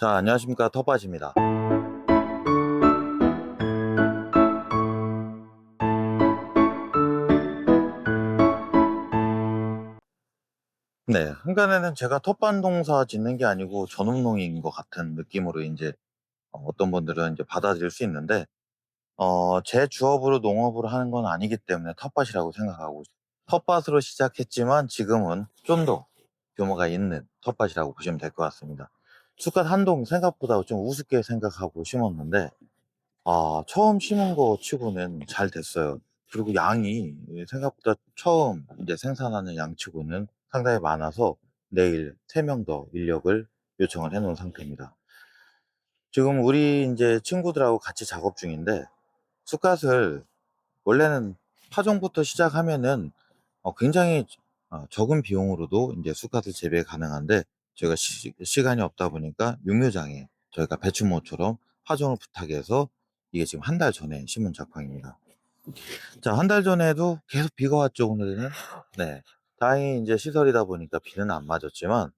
자, 안녕하십니까. 텃밭입니다. 네, 한간에는 제가 텃밭 농사 짓는 게 아니고 전업농인 것 같은 느낌으로 이제 어, 어떤 분들은 이제 받아들일 수 있는데, 어, 제 주업으로 농업을 하는 건 아니기 때문에 텃밭이라고 생각하고, 텃밭으로 시작했지만 지금은 좀 더 규모가 있는 텃밭이라고 보시면 될 것 같습니다. 쑥갓 한동 생각보다 좀 우습게 생각하고 심었는데, 아, 처음 심은 거 치고는 잘 됐어요. 그리고 양이 생각보다 처음 이제 생산하는 양치고는 상당히 많아서 내일 3명 더 인력을 요청을 해 놓은 상태입니다. 지금 우리 이제 친구들하고 같이 작업 중인데 쑥갓을 원래는 파종부터 시작하면은 어, 굉장히 어, 적은 비용으로도 이제 쑥갓을 재배 가능한데 저희가 시, 간이 없다 보니까 육묘장에 저희가 배추모처럼 파종을 부탁해서 이게 지금 한 달 전에 심은 작황입니다. 자, 한 달 전에도 계속 비가 왔죠, 오늘은. 네. 다행히 이제 시설이다 보니까 비는 안 맞았지만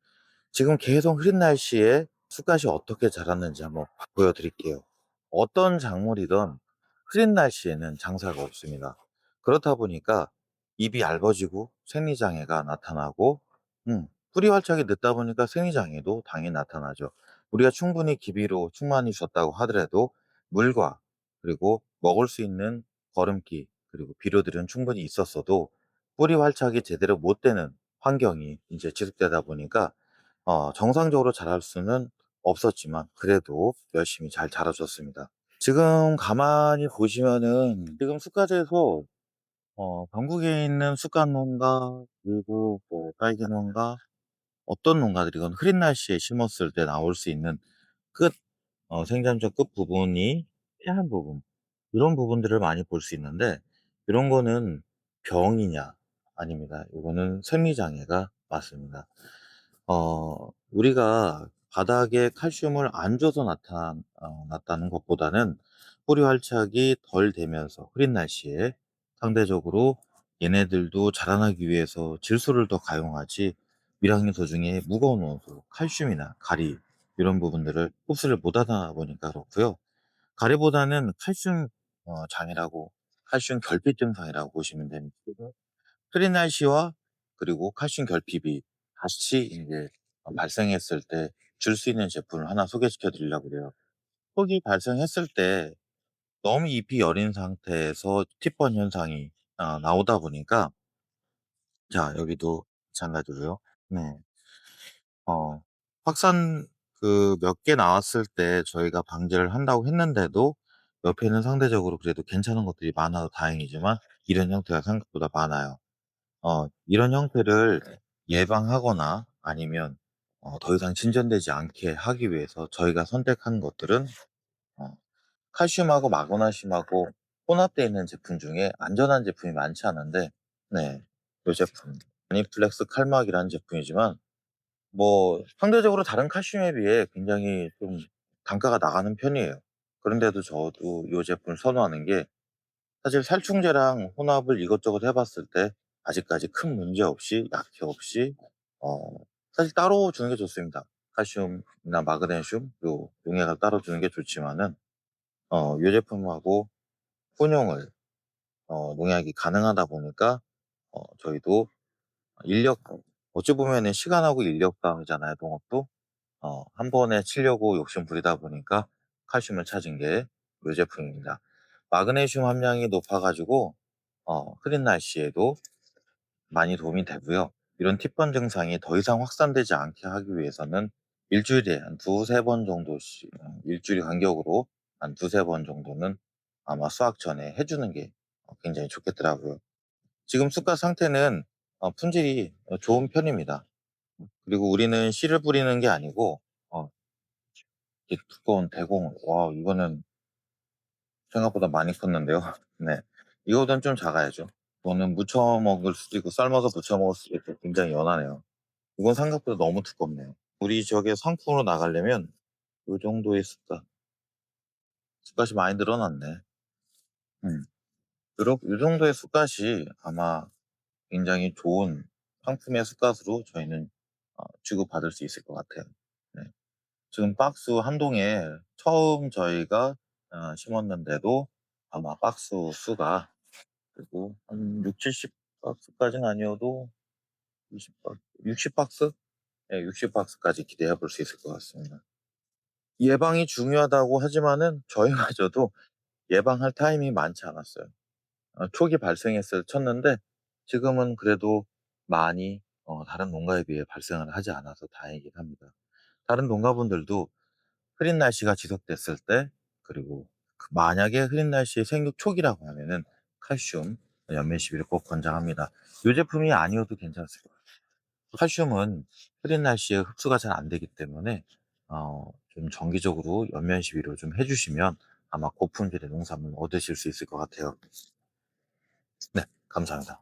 지금 계속 흐린 날씨에 쑥갓이 어떻게 자랐는지 한번 보여드릴게요. 어떤 작물이든 흐린 날씨에는 장사가 없습니다. 그렇다 보니까 잎이 얇아지고 생리장애가 나타나고 음, 뿌리 활착이 늦다 보니까 생리장애도 당연히 나타나죠. 우리가 충분히 기비로 충만히 줬다고 하더라도 물과 그리고 먹을 수 있는 거름기 그리고 비료들은 충분히 있었어도 뿌리 활착이 제대로 못 되는 환경이 이제 지속되다 보니까 어, 정상적으로 자랄 수는 없었지만 그래도 열심히 잘 자라줬습니다. 지금 가만히 보시면은 지금 쑥갓에서 어, 전국에 있는 쑥갓 농가 그리고 뭐 딸기 농가 어떤 농가들이건 흐린 날씨에 심었을 때 나올 수 있는 끝 어, 생장점 끝 부분이 폐한 부분 이런 부분들을 많이 볼 수 있는데 이런 거는 병이냐 아닙니다. 이거는 생리 장애가 맞습니다. 어, 우리가 바닥에 칼슘을 안 줘서 나타, 어, 났다는 것보다는 뿌리 활착이 덜 되면서 흐린 날씨에 상대적으로 얘네들도 자라나기 위해서 질소를 더 가용하지 밀항류 도중에 무거운 원소, 칼슘이나 가리 이런 부분들을 흡수를 못하다 보니까 그렇고요. 가리보다는 칼슘 어, 장애라고 칼슘 결핍 증상이라고 보시면 됩니다. 날씨와 그리고 칼슘 결핍이 같이 이제 어, 발생했을 때 줄 수 있는 제품을 하나 소개시켜 드리려고 그래요. 폭이 발생했을 때 너무 잎이 여린 상태에서 티번 현상이 어, 나오다 보니까 자 여기도 마찬가지로요. 네. 어, 확산 그 몇 개 나왔을 때 저희가 방제를 한다고 했는데도 옆에는 상대적으로 그래도 괜찮은 것들이 많아서 다행이지만 이런 형태가 생각보다 많아요. 어, 이런 형태를 예방하거나 아니면 어, 더 이상 진전되지 않게 하기 위해서 저희가 선택한 것들은 어, 칼슘하고 마그네슘하고 혼합되어 있는 제품 중에 안전한 제품이 많지 않은데 네, 이 제품 아니플렉스 칼막이라는 제품이지만 뭐 상대적으로 다른 칼슘에 비해 굉장히 좀 단가가 나가는 편이에요. 그런데도 저도 이 제품을 선호하는 게 사실 살충제랑 혼합을 이것저것 해봤을 때 아직까지 큰 문제 없이 약해 없이 어 사실 따로 주는 게 좋습니다. 칼슘이나 마그네슘 요 용액을 따로 주는 게 좋지만은 어이 제품하고 혼용을 어 농약이 가능하다 보니까 어 저희도 인력 어찌 보면은 시간하고 인력상이잖아요 농업도. 어한 번에 치려고 욕심 부리다 보니까 칼슘을 찾은 게이 제품입니다. 마그네슘 함량이 높아 가지고 어 흐린 날씨에도 많이 도움이 되고요. 이런 팁번 증상이 더 이상 확산되지 않게 하기 위해서는 일주일에 한 두세 번 정도씩 어 일주일 간격으로 한 두세 번 정도는 아마 수확 전에 해 주는 게 어 굉장히 좋겠더라고요. 지금 쑥갓 상태는 어 품질이 어 좋은 편입니다. 그리고 우리는 씨를 뿌리는 게 아니고 어 이 두꺼운 대공 와 이거는 생각보다 많이 컸는데요. 네. 이거보다는 좀 작아야죠. 이거는 무쳐 먹을 수도 있고 삶아서 무쳐 먹을 수도 있고 굉장히 연하네요. 이건 생각보다 너무 두껍네요. 우리 지역에 상품으로 나가려면 요 정도의 쑥갓. 쑥갓이 많이 늘어났네. 음. 요렇 요 정도의 쑥갓이 아마 굉장히 좋은 상품의 쑥갓으로 저희는 어 취급받을 수 있을 것 같아요. 네. 지금 박스 한 동에 처음 저희가 어 심었는데도 아마 박스 수가 그래도 한60-70 박스까지는 아니어도 20박60 박스? 예60 박스까지 기대해 볼 수 있을 것 같습니다. 예방이 중요하다고 하지만은 저희마저도 예방할 타임이 많지 않았어요. 어 초기 발생했을 쳤는데 지금은 그래도 많이 어 다른 농가에 비해 발생을 하지 않아서 다행이긴 합니다. 다른 농가분들도 흐린 날씨가 지속됐을 때 그리고 그 만약에 흐린 날씨의 생육 초기라고 하면은 칼슘, 연면 시비를 꼭 권장합니다. 요 제품이 아니어도 괜찮습니다. 칼슘은 흐린 날씨에 흡수가 잘 안 되기 때문에 어 좀 정기적으로 연면 시비를 좀해 주시면 아마 고품질의 농산물 얻으실 수 있을 것 같아요. 네 감사합니다.